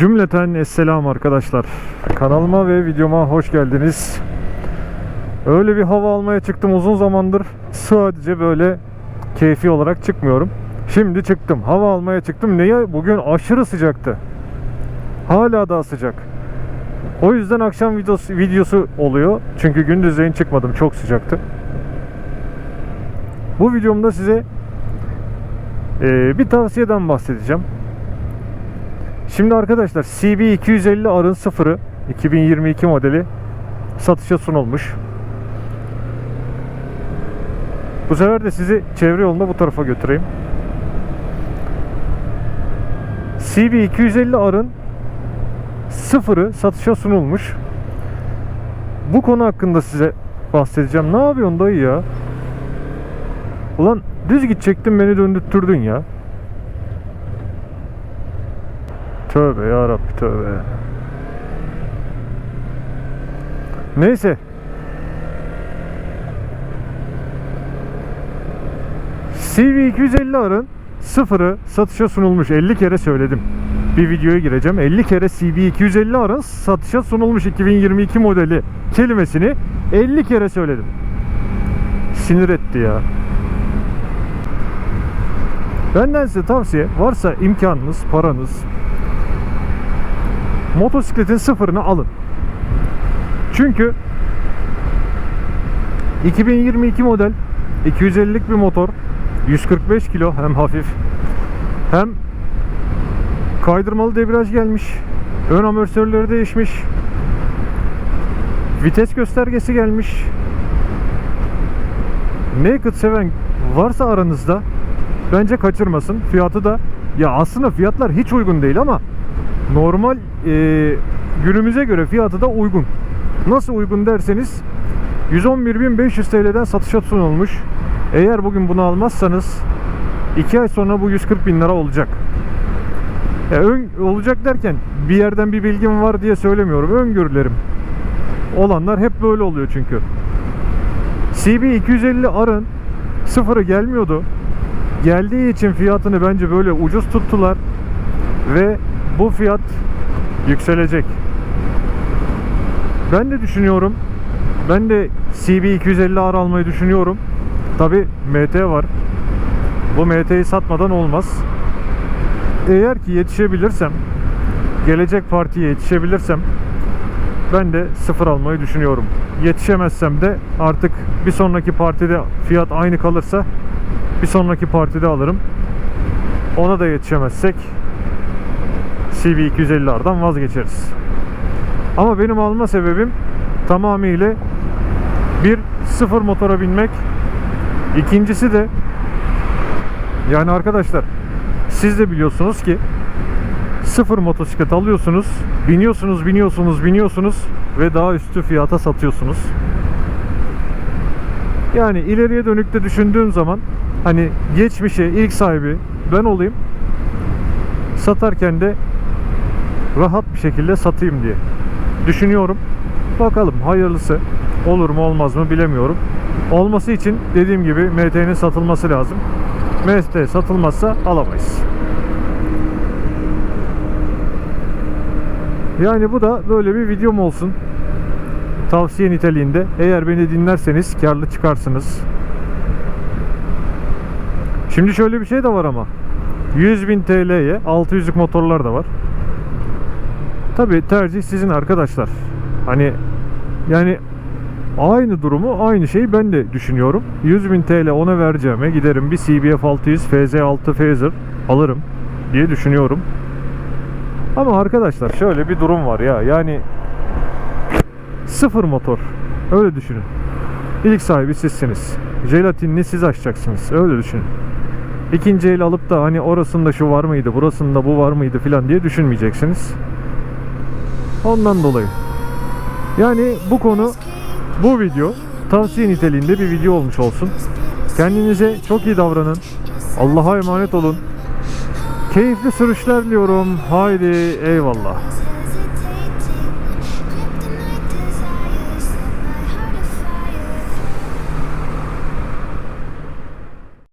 Cümleten Esselam arkadaşlar. Kanalıma ve videoma hoş geldiniz. Öyle bir hava almaya çıktım uzun zamandır. Sadece böyle keyfi olarak çıkmıyorum. Şimdi çıktım. Hava almaya çıktım. Neye? Bugün aşırı sıcaktı. Hala daha sıcak. O yüzden akşam videosu, videosu oluyor. Çünkü gündüzleyin çıkmadım. Çok sıcaktı. Bu videomda size eee, bir tavsiyeden bahsedeceğim. Şimdi arkadaşlar CB250 R'ın sıfırı 2022 modeli satışa sunulmuş. Bu sefer de sizi çevre yolunda bu tarafa götüreyim. CB250 R'ın sıfırı satışa sunulmuş. Bu konu hakkında size bahsedeceğim. Ne yapıyorsun dayı ya? Ulan düz gidecektin beni döndürttürdün ya. Tövbe ya Rabbi tövbe. Neyse. CV250R'ın sıfırı satışa sunulmuş. 50 kere söyledim. Bir videoya gireceğim. 50 kere CV250R'ın satışa sunulmuş 2022 modeli kelimesini 50 kere söyledim. Sinir etti ya. Benden size tavsiye varsa imkanınız, paranız, motosikletin sıfırını alın. Çünkü 2022 model 250'lik bir motor 145 kilo hem hafif hem kaydırmalı debriyaj gelmiş ön amortisörleri değişmiş vites göstergesi gelmiş Naked seven varsa aranızda bence kaçırmasın fiyatı da ya aslında fiyatlar hiç uygun değil ama normal e, günümüze göre fiyatı da uygun. Nasıl uygun derseniz 111.500 TL'den satışa sunulmuş. Eğer bugün bunu almazsanız 2 ay sonra bu 140 bin lira olacak. Ya ön, olacak derken bir yerden bir bilgim var diye söylemiyorum. Öngörülerim. Olanlar hep böyle oluyor çünkü. CB 250 R'ın sıfırı gelmiyordu. Geldiği için fiyatını bence böyle ucuz tuttular ve bu fiyat yükselecek. Ben de düşünüyorum. Ben de CB 250 R almayı düşünüyorum. Tabi MT var. Bu MT'yi satmadan olmaz. Eğer ki yetişebilirsem, gelecek partiye yetişebilirsem ben de sıfır almayı düşünüyorum. Yetişemezsem de artık bir sonraki partide fiyat aynı kalırsa bir sonraki partide alırım. Ona da yetişemezsek CB250'lardan vazgeçeriz. Ama benim alma sebebim tamamıyla bir sıfır motora binmek. İkincisi de yani arkadaşlar siz de biliyorsunuz ki sıfır motosiklet alıyorsunuz, biniyorsunuz, biniyorsunuz, biniyorsunuz ve daha üstü fiyata satıyorsunuz. Yani ileriye dönük de düşündüğüm zaman hani geçmişe ilk sahibi ben olayım. Satarken de rahat bir şekilde satayım diye düşünüyorum. Bakalım hayırlısı olur mu olmaz mı bilemiyorum. Olması için dediğim gibi MT'nin satılması lazım. MT satılmazsa alamayız. Yani bu da böyle bir videom olsun. Tavsiye niteliğinde. Eğer beni dinlerseniz karlı çıkarsınız. Şimdi şöyle bir şey de var ama. 100.000 TL'ye 600'lük motorlar da var. Tabi tercih sizin arkadaşlar. Hani yani aynı durumu aynı şeyi ben de düşünüyorum. 100.000 TL ona vereceğime giderim bir CBF 600 FZ6 Phaser alırım diye düşünüyorum. Ama arkadaşlar şöyle bir durum var ya yani sıfır motor öyle düşünün. İlk sahibi sizsiniz. Jelatinini siz açacaksınız. Öyle düşünün. İkinci el alıp da hani orasında şu var mıydı, burasında bu var mıydı filan diye düşünmeyeceksiniz. Ondan dolayı. Yani bu konu, bu video tavsiye niteliğinde bir video olmuş olsun. Kendinize çok iyi davranın. Allah'a emanet olun. Keyifli sürüşler diliyorum. Haydi eyvallah.